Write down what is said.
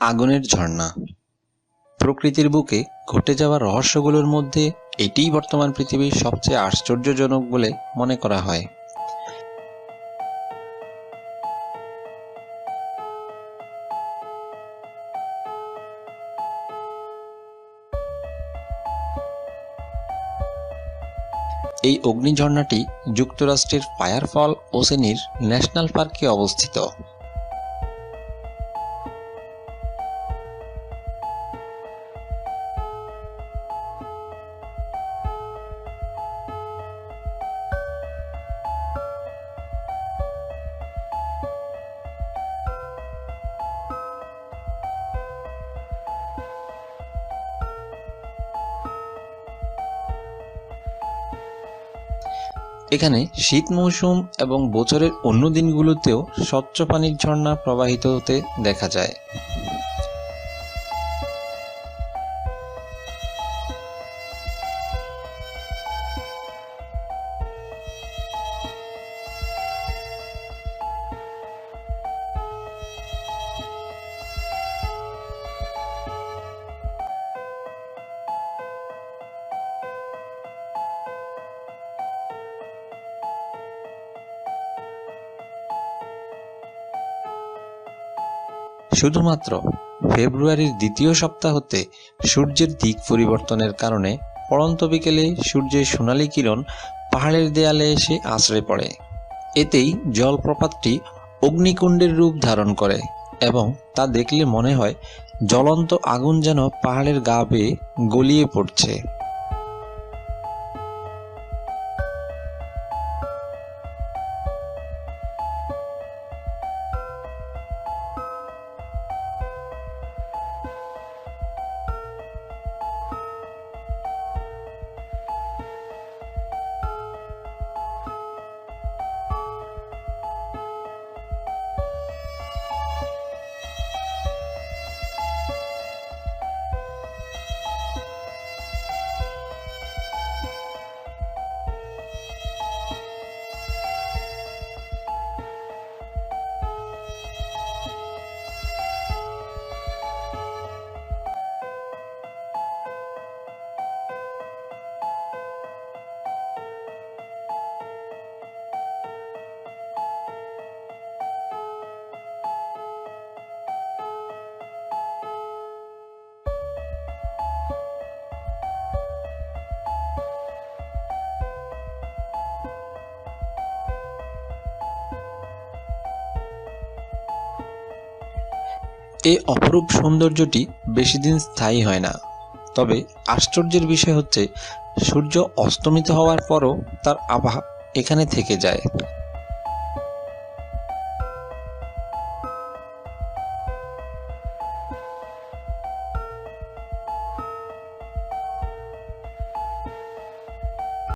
আগুনের ঝর্ণা। প্রকৃতির বুকে ঘটে যাওয়া রহস্যগুলোর মধ্যে এটিই বর্তমান পৃথিবীর সবচেয়ে আশ্চর্যজনক বলে মনে করা হয়। এই অগ্নিঝর্ণাটি যুক্তরাষ্ট্রের ফায়ারফল ওসেনির ন্যাশনাল পার্কে অবস্থিত। এখানে শীত মৌসুম এবং বছরের অন্য দিনগুলোতেও স্বচ্ছ পানির ঝর্ণা প্রবাহিত হতে দেখা যায়। শুধুমাত্র ফেব্রুয়ারির দ্বিতীয় সপ্তাহতে সূর্যের দিক পরিবর্তনের কারণে পড়ন্ত বিকেলে সূর্যের সোনালি কিরণ পাহাড়ের দেয়ালে এসে আশ্রয় পড়ে। এতেই জলপ্রপাতটি অগ্নিকুণ্ডের রূপ ধারণ করে এবং তা দেখলে মনে হয় জ্বলন্ত আগুন যেন পাহাড়ের গা বেয়ে গলিয়ে পড়ছে। এই অপরূপ সৌন্দর্যটি বেশি দিন স্থায়ী হয় না। তবে আশ্চর্যের বিষয় হচ্ছে, সূর্য অস্তমিত হওয়ার পরও তার আভা এখানে থেকে যায়।